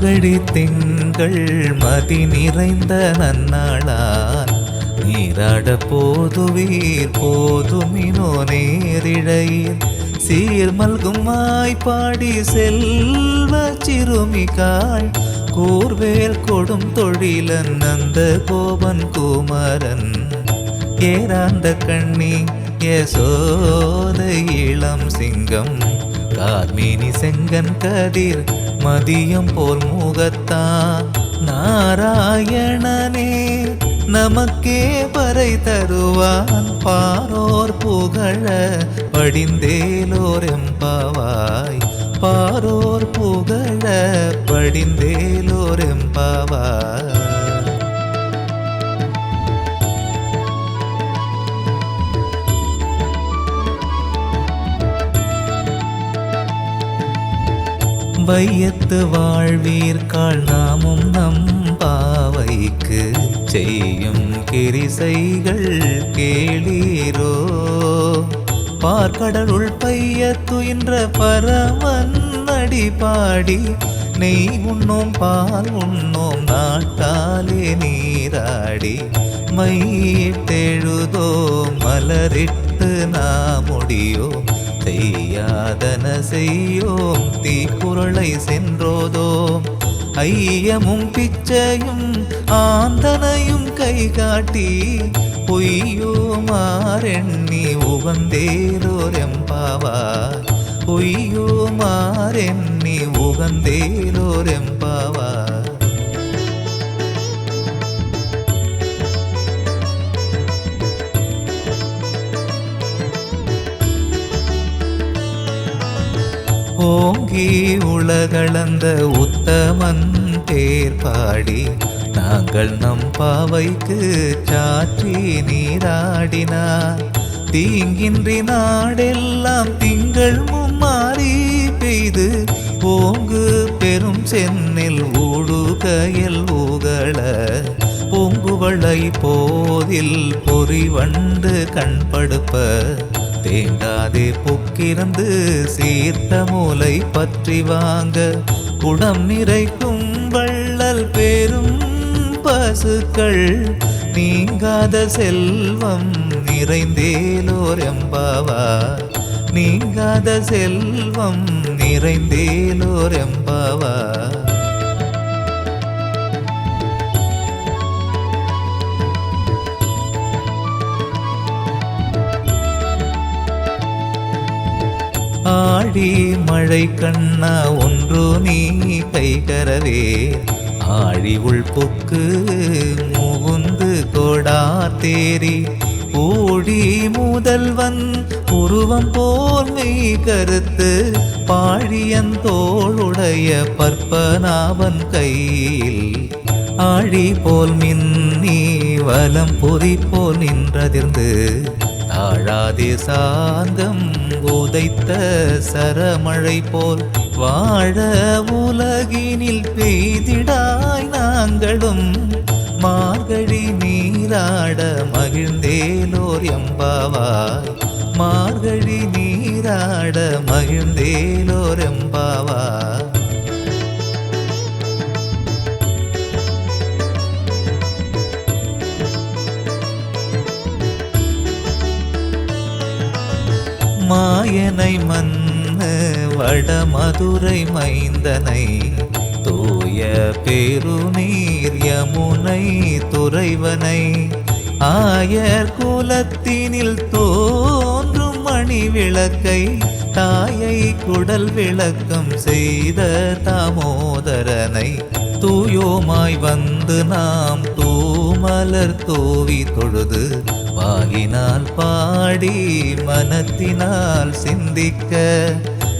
மார்கழி திங்கள் மதி நிறைந்த நன்னாளான். நீராட போதுவீர் போதுமினோ நேரிழையில் சீர் சீர்மல்கும் பாடி செல்வ சிறுமிகாள் கூர்வேல் கொடும் தொழிலன் அந்த கோபன் குமரன். ஏராந்த கண்ணி யசோத இளம் சிங்கம். கார்மேனி செங்கன் கதிர் மதியம் போல் முகத்தான் நாராயணனே நமக்கே பறை தருவான் பாரோர் புகழ. படிந்தேலோர் எம்பாவாய் பாரோர் புகழ. படிந்தேலோர் எம்பாவாய் வையத்து வாழ்வீர்காள் நாமும் நம் பாவைக்கு செய்யும் கிரிசைகள் கேளீரோ? பார்க்கடலுள் பைய துயின்ற பரமன் அடி பாடி நெய் உண்ணோம் பால் உண்ணோம் நாட்டாலே நீராடி மையிட்டெழுதோம் மலரிட்டு நாமுடியோ நாமுடியோம் செய்யாதன செய்யோம் தீக்குறளை சென்றோதோம். ஐயமும் பிச்சையும் ஆந்தனையும் கை காட்டி பொய்யோமாரெண்ணி உகந்தேலோர் எம்பாவார் பொய்யோமாரெண்ணி உகந்தேலோர் எம்பாவார் ஓங்கி உலகளந்த உத்தமன் தேர்பாடி நாங்கள் நம் பாவைக்கு சாற்றி நீராடினார். தீங்கின்றி நாடெல்லாம் திங்கள் மும்மாறி பெய்து ஓங்கு பெரும் சென்னில் ஊடுகையில் ஊகள பூங்குவளை போதில் பொறிவண்டு கண்படுப்ப தேங்காதே பொக்கிருந்து சீர்த்த மூலை பற்றி வாங்க. குடம் நிறைக்கும் வள்ளல் பெரும் பசுக்கள். நீங்காத செல்வம் நிறைந்தேலோர் எம்பாவா நீங்காத செல்வம் நிறைந்தேலோர் எம்பாவா ஆடி மழை கண்ணா ஒன்று நீ கைகரவே ஆழி உள்பொக்கு முகுந்து கொடா தேரி ஓடி முதல்வன் உருவம் போல் மெய் கருத்து. பாழியன் தோளுடைய பற்பனாவன் கையில். ஆழி போல் மின்னி வலம் பொறி போல் நின்றதிர்ந்து. தாழாதே சாந்தம் உதைத்த சரமழை போல் வாழ உலகினில் பெய்திடாய் நாங்களும். மார்கழி நீராட மகிழ்ந்தேலோர் எம்பாவாய் மார்கழி நீராட மகிழ்ந்தேலோர் எம்பாவாய் மாயனை மன்னு வடமதுரை மைந்தனை தூய பெருநீர் யமுனை துறைவனை. ஆயர் குலத்தினில் தோன்றும் மணி விளக்கை தாயை குடல் விளக்கம் செய்த தாமோதரனை தூயோமாய் வந்த வந்து நாம் தூமலர் தோவி தொழுது வாயினால் பாடி மனத்தினால் சிந்திக்க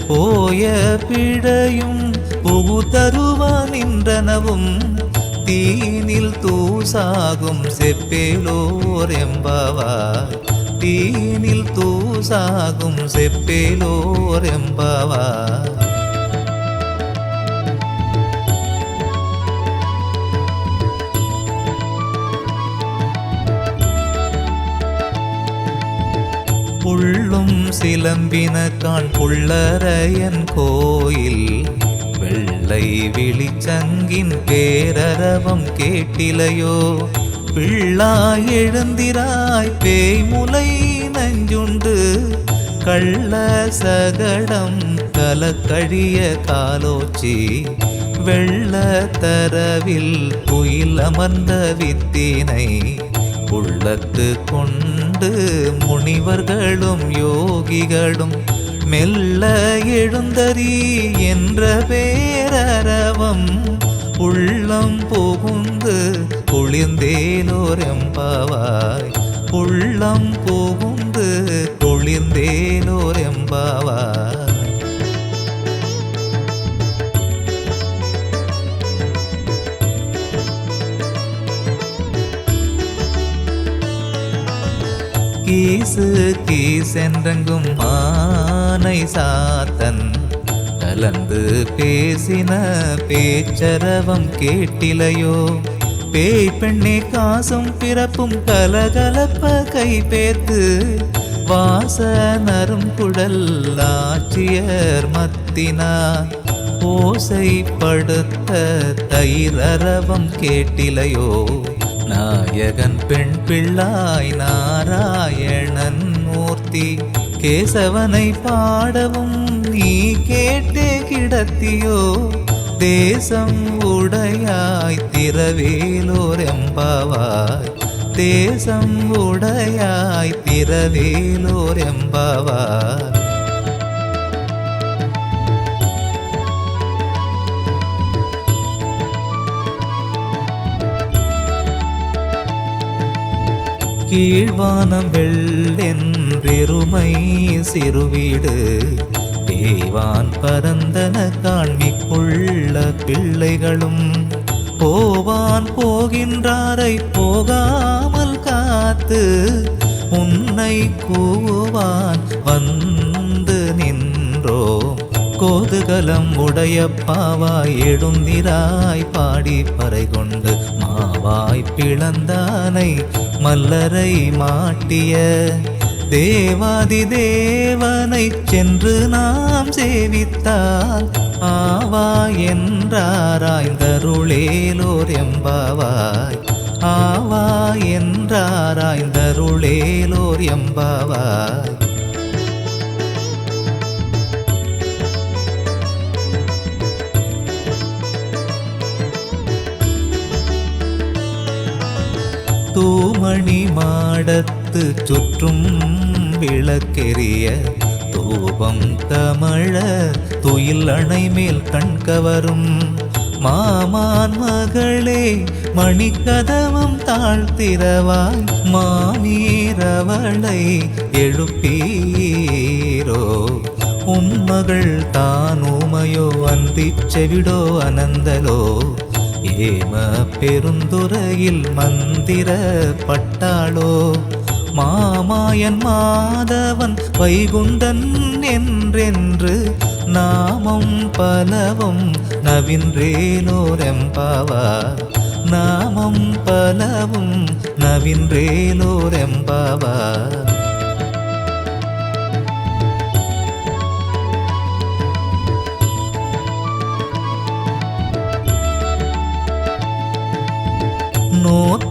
போய பிழையும் புகுதருவா நின்றனவும் தீனில் தூசாகும் செப்பேலோர் எம்பாவார் தீனில் தூசாகும் செப்பேலோர் எம்பாவார் புள்ளும் சிலம்பின காண் புள்ளரையன் கோயில். வெள்ளை விழிச்சங்கின் பேரரவம் கேட்டிலையோ? பிள்ளாய் எழுந்திராய் பேய்முலை நஞ்சுண்டு. கள்ள சகடம் கலக்கழிய காலோச்சி. வெள்ள தரவில் குயில் அமர்ந்த வித்தினை. உள்ளத்து கொண்டு முனிவர்களும் யோகிகளும் மெல்ல எழுந்தறி என்ற பேரரவம் உள்ளம் புகுந்து குளிர்ந்தேலோரெம்பாவாய் உள்ளம் புகுந்து குளிர்ந்தேலோரெம்பாவாய் கீசு கீசென்றெங்கும் மானை சாத்தன் கலந்து பேசின பேச்சரவம் கேட்டிலையோ பேய் பெண்ணே காசும் பிறப்பும் கலகலப்ப கைபேத்து வாசனரும் குழல் ஆட்சியர் மத்தினார் ஓசைப்படுத்த தயிரரவம் கேட்டிலையோ நாயகன் பெண் பிள்ளாய் நாராயணன் மூர்த்தி. கேசவனை பாடவும் நீ கேட்டே கிடத்தியோ? தேசம் உடையாய் திரவேலோர் எம்பாவாய். தேசம் உடையாய் திரவேலோர் எம்பாவாய். கீழ்வானம் வெள்ளென்றெருமை சிறுவீடு. தேவான் பரந்தன காண்மிக்குள்ள பிள்ளைகளும் போவான் போகின்றாரை போகாமல் காத்து உன்னை கூவான் வந்து நின்றோ. கோதுகலம் உடைய பாவாய் எழுந்திராய் பாடி பறை கொண்டு மாவாய் பிளந்தானை மல்லரை மாட்டிய தேவாதி தேவனை சென்று நாம் சேவித்தால் ஆவா என்றாராய்ந்தருளேலோர் எம்பாவாய். ஆவா என்றாராய்ந்தருளேலோர் எம்பாவாய். பூமணி மாடத்து சுற்றும் விளக்கெரிய தூபம் கமழ துயில் அணை மேல் கண்கவரும் மாமான் மகளே மணிக்கதவம் தாழ்த்திரவாய் மாமீரவளை எழுப்பீரோ? உன் மகள் தானுமையோ அன்றிச் செவிடோ அனந்தலோ? ஏம பெருந்துறையில் மந்திர பட்டாளோ? மாமாயன் மாதவன் வைகுண்டன் என்றென்று நாமம் பலவும் நவின்றேலோரெம்பாவா? நாமம் பலவும் நவின்றேலோரெம்பாவா?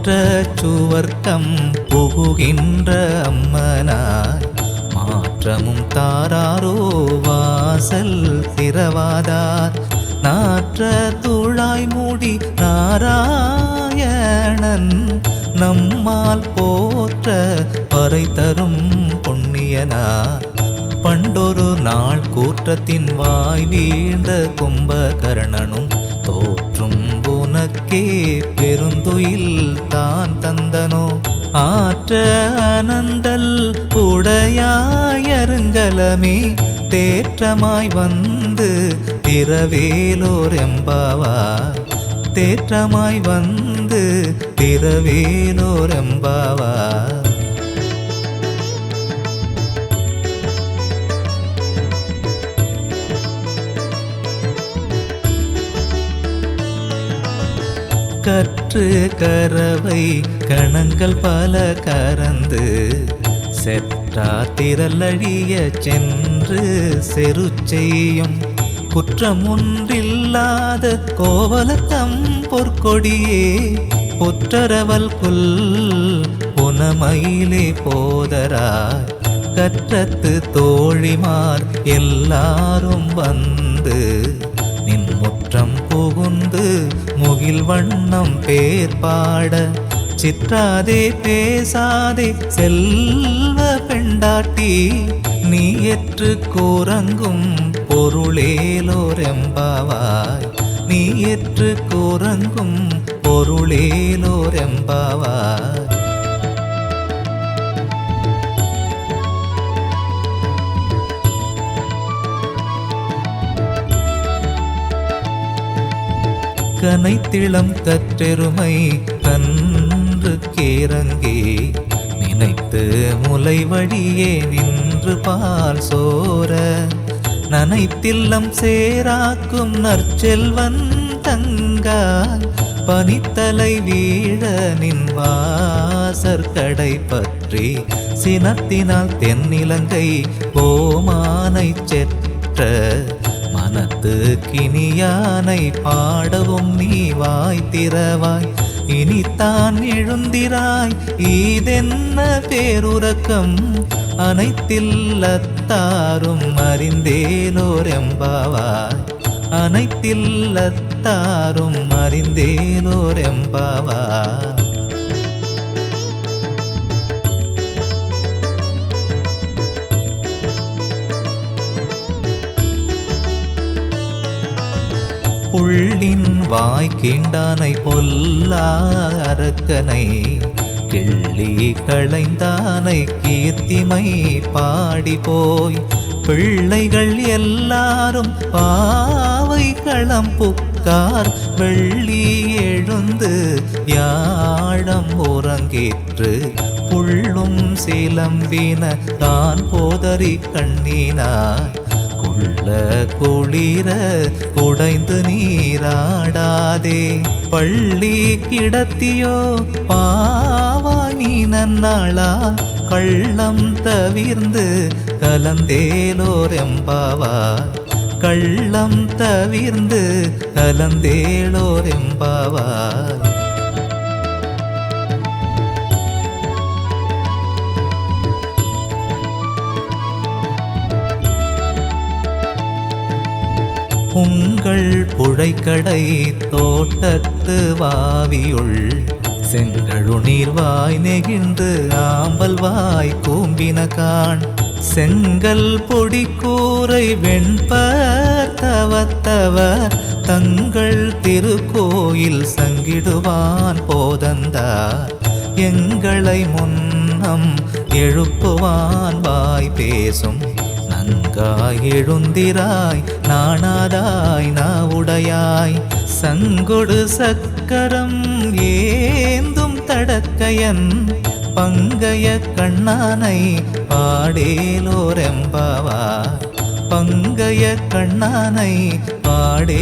போற்ற சுவர்க்கம் புகுகின்ற அம்மனாய் மாற்றமும் தாராரோ வாசல் திறவாதார். நாற்ற துழாய் மூடி நாராயணன் நம்மால் போற்ற பறை தரும் பொன்னியனார் பண்டொரு நாள் கூற்றத்தின் வாய் வீழ்ந்த கும்பகர்ணனும் உனக்கே பெருந்துயில் தான் தந்தனோ? ஆற்ற அனந்தல் உடையாயருங்கலமே தேற்றமாய் வந்து திரவேலோர் எம்பாவா தேற்றமாய் வந்து திரவேலோர் எம்பாவா கற்று கரவை கணங்கள் பல கறந்து செற்றாத்திரலழிய சென்று செரு செய்யும். குற்றமுன்றில்லாத கோவலத்தம் பொற்கொடியே பொற்றரவல் புல் புனமயிலே போதராய் கற்றத்து தோழிமார் எல்லாரும் வந்து முகில் வண்ணம் பேர் பாட சிற்றாதே பேசாதே செல்வ பெண்டாட்டி நீ ஏற்று கூறங்கும் பொருளேலோரெம்பாவாய். நீ ஏற்று கூறங்கும் பொருளேலோரெம்பாவாய். கனைத்திளம் தற்றெருமை கன்று கேரங்கே. நினைத்து முலை வழியே நின்று பால் சோர. நனைத்தில்லம் சேராக்கும் நற்செல்வன் தங்காய் பனித்தலை வீழ நின் வாசற்கடை பற்றி சினத்தினால் தென்னிலங்கை கோமானை செற்ற மனத்து கினியானை பாடவும் நீ வாய் திறவாய். இனித்தான் எழுந்திராய் ஈதென்ன பேருறக்கம்? அனைத்தில்லத்தாரும் அறிந்தேலோரெம்பாவாய். அனைத்தில்லத்தாரும் அறிந்தேலோரெம்பாவாய். புள்ளின் வாய்க்கிண்டானை கீண்டானை பொல்லா அரக்கனை கிள்ளி களைந்தானை கீர்த்திமை பாடி போய் பிள்ளைகள் எல்லாரும் பாவை களம் புக்கார் வெள்ளி எழுந்து யாழம் உறங்கேற்று புள்ளும் சிலம்பின தான் போதறி கண்ணினாய். உள்ள குளிர குடைந்து நீராடாதே. பள்ளி கிடத்தியோ பாவானி நன்னாளா கள்ளம் தவிர்ந்து கலந்தேலோர் எம்பாவா கள்ளம் தவிர்ந்து கலந்தேளோர் கலந்தேலோரெம்பாவா. உங்கள் புழைக்கடை தோட்டத்து வாவியுள் செங்கழு வாய் நெகிழ்ந்து ஆம்பல் வாய் கூம்பின காண் செங்கல் பொடி கூரை வெண்பத்தவத்தவர் தங்கள் திருக்கோயில் சங்கிடுவான் போதந்தார். எங்களை முன்னம் எழுப்புவான் வாய் பேசும் நங்காய் எழுந்திராய் நாணாதாய் நாவுடையாய். சங்கொடு சக்கரம் ஏந்தும் தடக்கையன் பங்கைய கண்ணானை பாடேலோரெம்பாவாய் பங்கைய கண்ணானை பாடேலோரெம்பாவாய்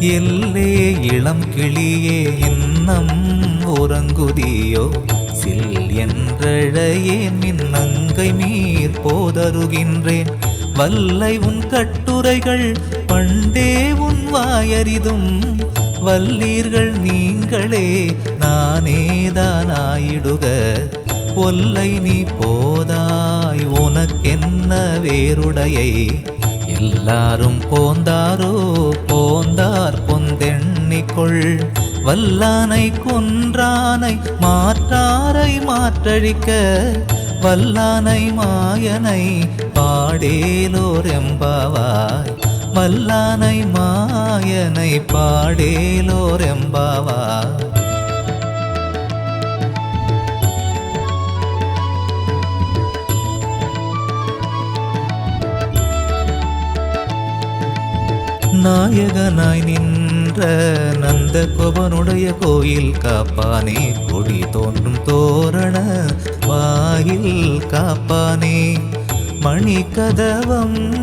எல்லே இளம் கிளியே இன்னம் உறங்குதியோ? சில் என்றழையே மின்னங்கை மீர் போதருகின்றேன். வல்லை உன் கட்டுரைகள் பண்டே உன் வாயறிதும். வல்லீர்கள் நீங்களே நானேதானாயிடுக. ஒல்லை நீ போதாய் உனக்கென்ன வேருடையை எல்லாரும் போந்தாரோ? போந்தார் பொந்தெண்ணிக்கொள். வல்லானை கொன்றானை மாற்றாரை மாற்றழிக்க. வல்லானை மாயனை பாடேலோர் எம்பாவாய். வல்லானை மாயனை பாடேலோர் எம்பாவாய். நாயகனாய் நின்ற நந்த கோபனுடைய கோயில் காப்பானே கொடி தோன்றும் தோரண வாயில் காப்பானே. மணி கதவம்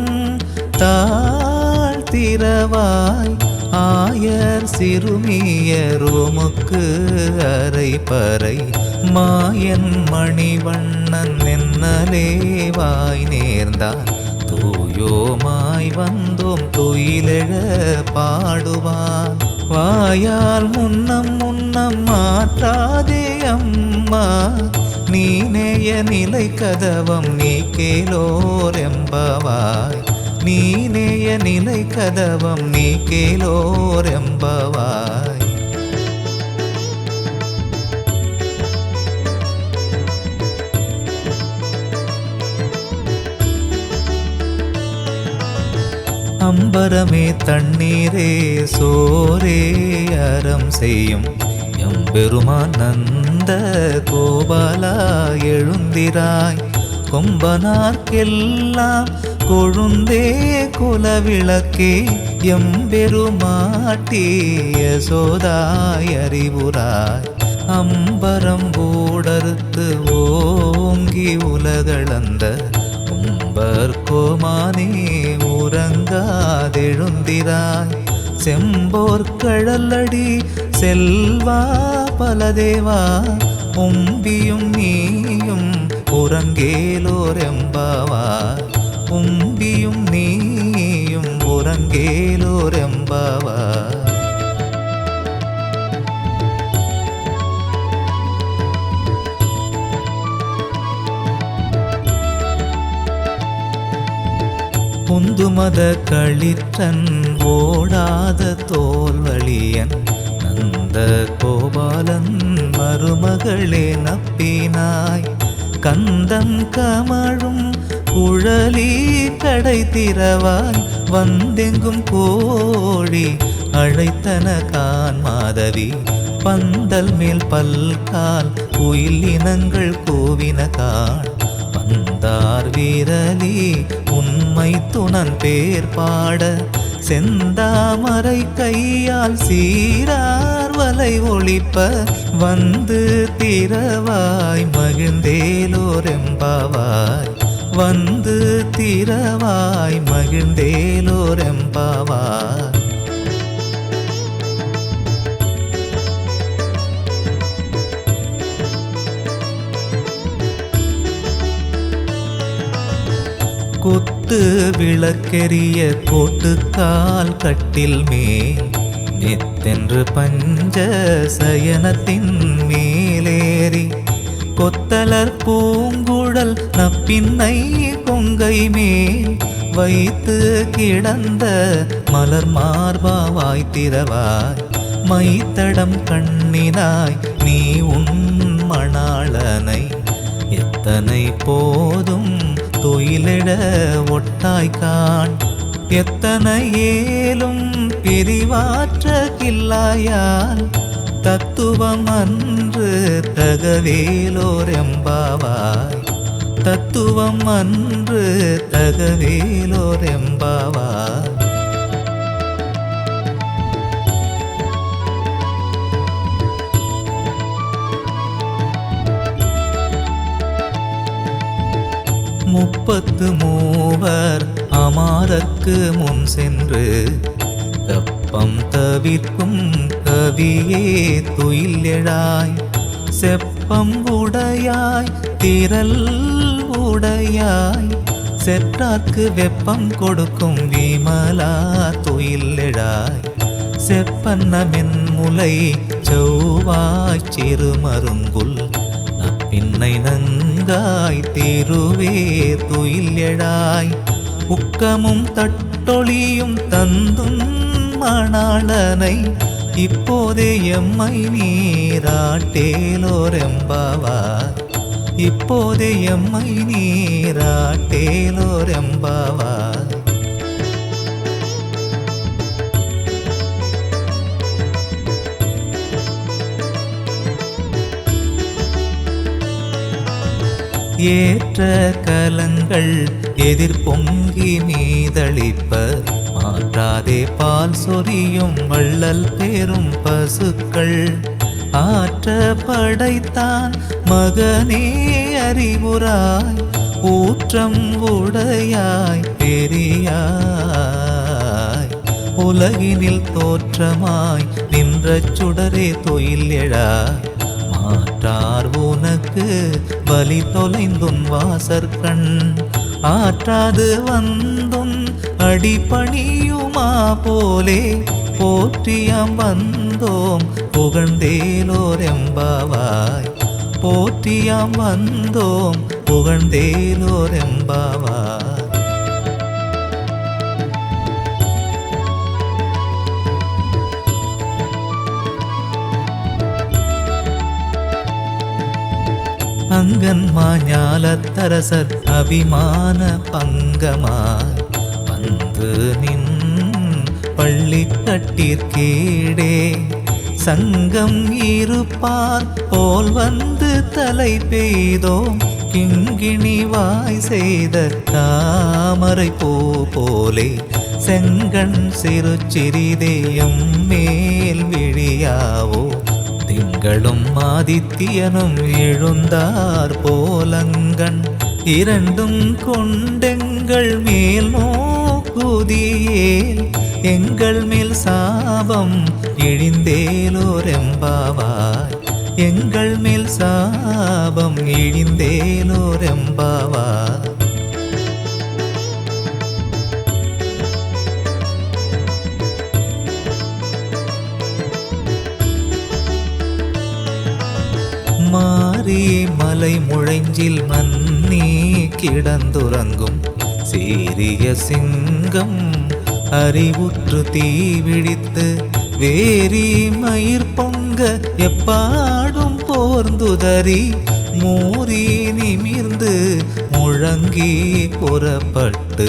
தாழ்த்திரவாய் ஆயர் சிறுமியரோமுக்கு அரை பறை. மாயன் மணிவண்ணன் என்னலே வாய் நேர்ந்தான் துயோமாய் வந்தோம் துயிலெழ பாடுவான் வாயால் முன்னம் முன்னம் மாற்றாதே அம்மா நீ நேய நிலை கதவம் நீ கேலோர் எம்பவாய் நீ நேய நிலை கதவம் நீ கேலோர் எம்பவாய் அம்பரமே தண்ணீரே சோரே அறம் செய்யும் எம்பெருமான் நந்த கோபாலா எழுந்திராய். கொம்பனார்க்கெல்லாம் கொழுந்தே குலவிளக்கே எம்பெருமாட்டிய சோதாய் அறிவுராய் அம்பரம் ஊடறுத்து ஓங்கி உலகளந்த உம்பர் கோமானே உறங்காதெழுந்திராய் செம்போர் கழல்லடி செல்வா பலதேவா. உம்பியும் நீயும் உறங்கேலோரெம்பாவாய் உம்பியும் புந்துமத களிற்றன் ஓடாத தோல்வழியன் நந்த கோபாலன் மருமகளே நப்பினாய். கந்தம் கமழும் குழலி கடை திறவாய். வந்தெங்கும் கோழி அழைத்தன கான் மாதவி. பந்தல் மேல் பல்கால் குயில் இனங்கள் கூவின கான். வந்தார் வீரலி உண்மை துணன் பேர் பாட செந்தாமரை கையால் சீரார் வலை ஒழிப்ப வந்து திரவாய் மகிழ்ந்தேலோரெம்பாவாய் வந்து திரவாய் மகிழ்ந்தேலோரெம்பாவாய் கொத்து விளக்கெரிய கோட்டுக்கால் கட்டில் மேல். நித்தென்று பஞ்ச சயனத்தின் மேலேறி. கொத்தலர் பூங்குழல் நப்பின்னை கொங்கை மேல். வைத்து கிடந்த மலர் மார்பாவாய் திறவாய். மைத்தடம் கண்ணினாய் நீ உன் மணாளனை. எத்தனை போதும் துயிலிட ஒட்டாய்கான் எத்தனை ஏலும் பிரிவாற்ற கில்லாயால் தத்துவம் அன்று தகவேலோர் எம்பாவாய் தத்துவம் அன்று தகவேலோர் எம்பாவாய் முப்பத்து மூவர் அமாதற்கு முன் சென்று தப்பம் தவிர்க்கும் கவியே துயிலெழாய் செப்பம் உடையாய் திரல் உடையாய். செற்றார்க்கு வெப்பம் கொடுக்கும் விமலா துயில் எழாய். செப்பன்னமென் முலை செவ்வாய் சிறுமருங்குல் நப்பின்னை நங்காய் திருவே துயில் உக்கமும் தட்டொளியும் தந்தும் மணாளனை. இப்போதே எம்மை நீராட்டேலோரெம்பாவாய் இப்போதே எம்மை நீராட்டேலோரெம்பாவாய் ஏற்ற கலங்கள் எதிர் பொங்கி மீதளிப்ப மாற்றாதே பால் சொரியும் வள்ளல் பேரும் பசுக்கள். ஆற்ற படைத்தான் மகனே அறிவுராய் ஊற்றம் உடையாய் பெரியாய். உலகினில் தோற்றமாய் நின்ற சுடரே தொயில் எழா மாற்றார் உனக்கு வலி தொலைந்தும் வாசற்கண். ஆற்றாது வந்தும் அடிப்பணியுமா போலே போற்றியாம் வந்தோம் புகழ்ந்தேலோர் எம்பாவாய் போற்றியாம் வந்தோம் புகழ்ந்தேலோர் எம்பாவாய் அங்கன் அபிமான பங்கமாய் வந்து நின் பள்ளி கட்டிற்கீடே சங்கம் இருப்பார் போல் வந்து தலை பெய்தோம் கிங்கிணி வாய் செய்த தாமரை பூ போலே செங்கண் சிறு சிறிதேயம் மேல் திங்களும் ஆதித்யனும் எழுந்தார் போலங்கண். இரண்டும் கொண்டெங்கள் மேல் நோக்குதியேல் எங்கள் மேல் சாபம் இழிந்தேலோரெம்பாவாய். எங்கள் மேல் சாபம் இழிந்தேலோரெம்பாவாய். மாறி மலை முழைஞ்சில் மன்னி கிடந்துறங்கும். சீரிய சிங்கம் அறிவுற்று தீவிழித்து வேரி மயிர் பொங்க எப்பாடும் போர்ந்துதறி மூறி நிமிர்ந்து முழங்கி புறப்பட்டு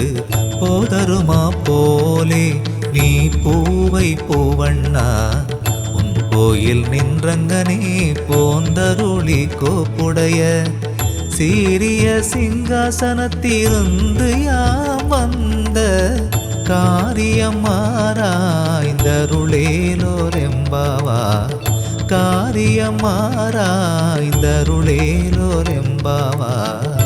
போதருமா போலே நீ பூவை பூவண்ணா கோயில் நின்றங்கனே போந்தருளி கோப்புடைய சீரிய சிங்காசனத்திலிருந்து யாம் வந்த காரியமாராய்ந்தருளேலோரெம்பாவா? காரியமாராய்ந்தருளேலோரெம்பாவா?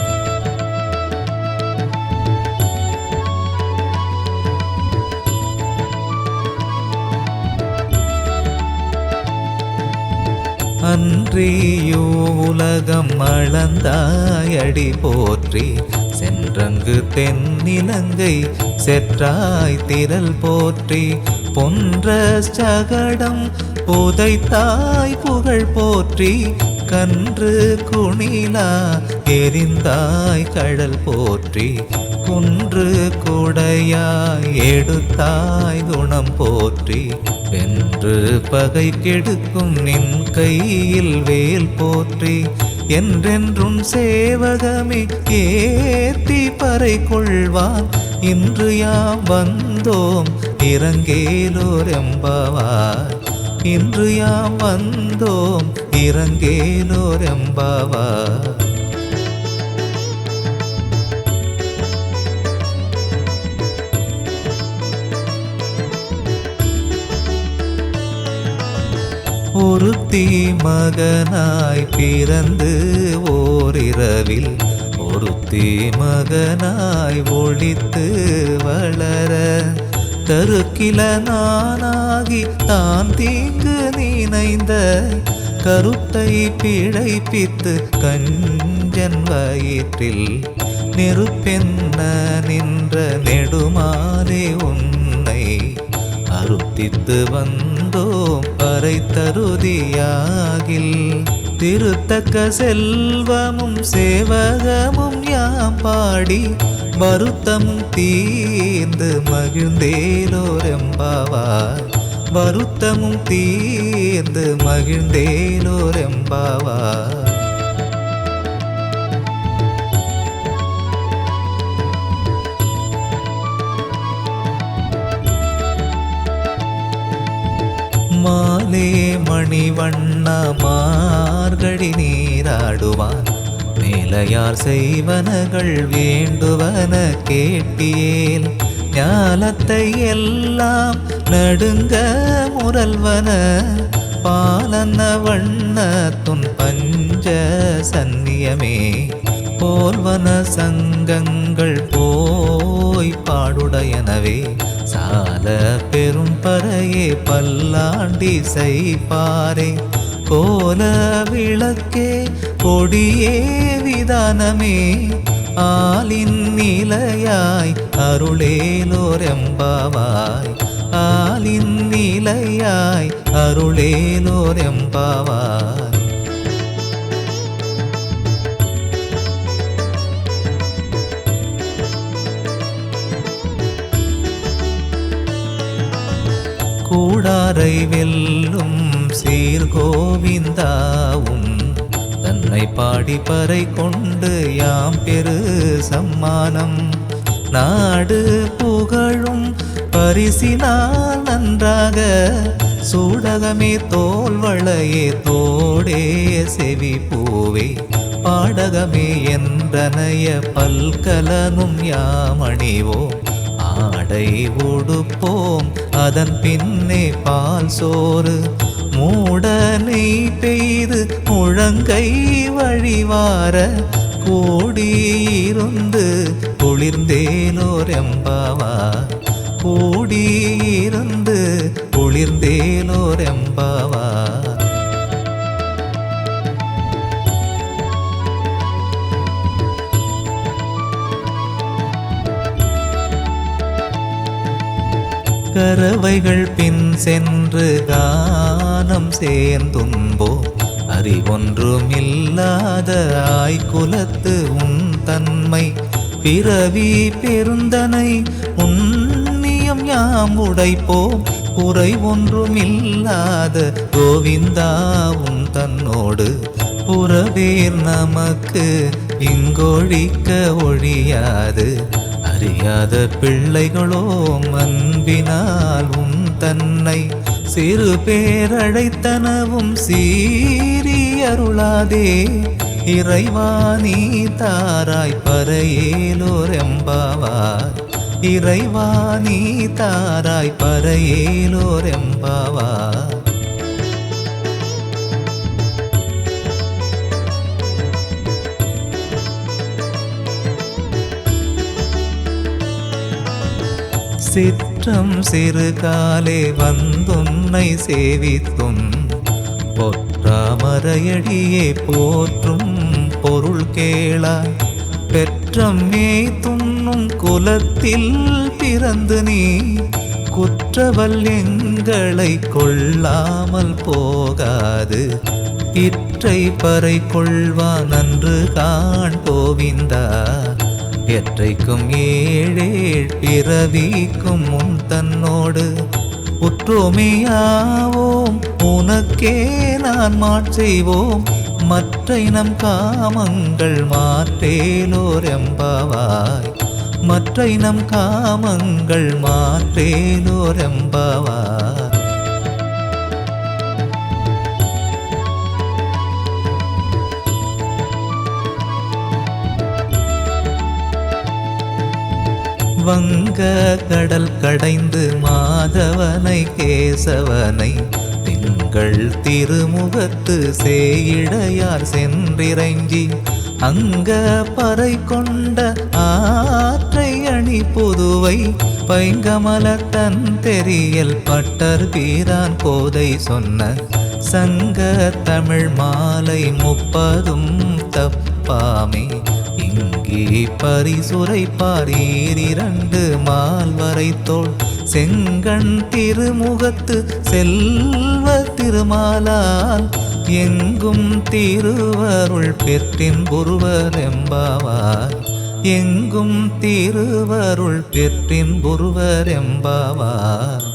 அன்றியோ உலகம் அளந்தாயடி போற்றி. சென்றங்கு தென்னிலங்கை செற்றாய் திரள் போற்றி. பொன்ற சகடம் புதைத்தாய் புகழ் போற்றி. கன்று குணிலா எரிந்தாய் கடல் போற்றி குன்று குடையாய் எடுத்தாய் குணம் போற்றி. வென்று பகை கெடுக்கும் நின் கையில் வேல் போற்றி என்றென்றும் சேவகமே ஏத்தி பறை கொள்வான். இன்று யாம் வந்தோம் இறங்கேலோர் எம்பவார். இன்று யாம் வந்தோம் இறங்கேலோர் எம்பாவாய் ஒருத்தி மகனாய் பிறந்து ஓரிரவில் ஒருத்தி மகனாய் ஒழித்து வளர கருக்கில நானாகி தான் தீங்கு நினைந்த கருத்தை பிழைப்பித்து கஞ்சன் வயிற்றில் நெருப்பென்ன நின்ற நெடுமாலே உன்னை அருத்தித்து வந்தோம் பறை தருதியாகில் திருத்தக்க செல்வமும் சேவகமும் யாம் பாடி வருத்தம் தீர்ந்து மகிழ்ந்தேலோரெம்பாவாய் வருத்தமும் தீர்ந்து மகிழ்ந்தேலோரெம்பாவாய் மாலே மணிவண்ண மார்கழி நீராடுவான். நிலையார் செய்வனகள் வேண்டுவன கேட்டியேல் ஞாலத்தை எல்லாம் நடுங்க முரல்வன பாலன வண்ணத்துன் பஞ்ச சந்நியமே போல்வன சங்கங்கள் போய் பாடுடையனவே சால பெரும் பறையே பல்லாண்டி செய்பாரே போல விளக்கே கொடியே விதானமே. ஆலின் நிலையாய் அருளேலோரெம்பாவாய். ஆலின் நிலையாய் அருளேலோரெம்பாவாய். கூடாரை வெல்லும் சீர் கோவிந்தாவும். தன்னை பாடி பறை கொண்டு யாம் பெரு சம்மானம். நாடு புகழும் பரிசினால் நன்றாக சூடகமே தோல் வளையே தோடே செவி பூவே. பாடகமே என்றனைய பல்கலனும் யாமணிவோம் ஆடை உடுப்போம் அதன் பின்னே பால் சோறு. மூடனை பெய்து முழங்கை வழிவார கூடியிருந்து குளிர்ந்தேலோர் எம்பாவா கூடியிருந்து குளிர்ந்தேலோர் எம்பாவா கரவைகள் பின் சென்று கானம் சேர்ந்தும்போ அறிவொன்றுமில்லாத ஆய்குலத்து உன் தன்மை. பிறவி பெருந்தனை உன்னியம் யாம் உடைப்போம். குறை ஒன்றுமில்லாத கோவிந்தாவும் தன்னோடு. புறவேர் நமக்கு இங்கொழிக்க ஒழியாது. அறியாத பிள்ளைகளோ அன்பினால் உன் தன்னை சிறு பேரழைத்தனவும் சீரியருளாதே இறைவா நீ தாராய் பறையேலோரெம்பாவாய் இறைவா நீ தாராய் பறையேலோரெம்பாவாய் சிற்றம் சிறு காலே வந்துன்னை சேவித்தும் பொற்றாமரையடியே போற்றும் பொருள் கேளாய். பெற்றம்மே துண்ணும் குலத்தில் பிறந்து நீ குற்றவல் எங்களை கொள்ளாமல் போகாது. இற்றை பறை கொள்வான் நன்று காண் கோவிந்தா எற்றைக்கும் ஏழேழ் பிறவிக்கும் உன் தன்னோடு. உற்றோமையாவோம் உனக்கே நான் மாற்றெய்வோம் மற்ற இனம் காமங்கள் மாற்றேலோர் மாற்றேலோரெம்பாவாய் மற்ற இனம் காமங்கள் மாற்றேலோர் மாற்றேலோரெம்பாவாய் வங்க கடல் கடைந்து மாதவனை கேசவனை திங்கள் திருமுகத்து சேயிடையார் சென்றிறங்கி அங்க பறை கொண்ட ஆற்றை அணி புதுவை பைங்கமல தன் தெரியல் பட்டர் பீரான் கோதை சொன்ன சங்க தமிழ் மாலை முப்பதும் தப்பாமே. இங்கே பரிசுரை பாரீரிரண்டு மால்வரை தோல். செங்கண் திருமுகத்து செல்வ திருமாலால். எங்கும் திருவருள் பெற்றின் புருவர் எம்பாவார் எங்கும் திருவருள் பெற்றின் புருவர் எம்பாவார்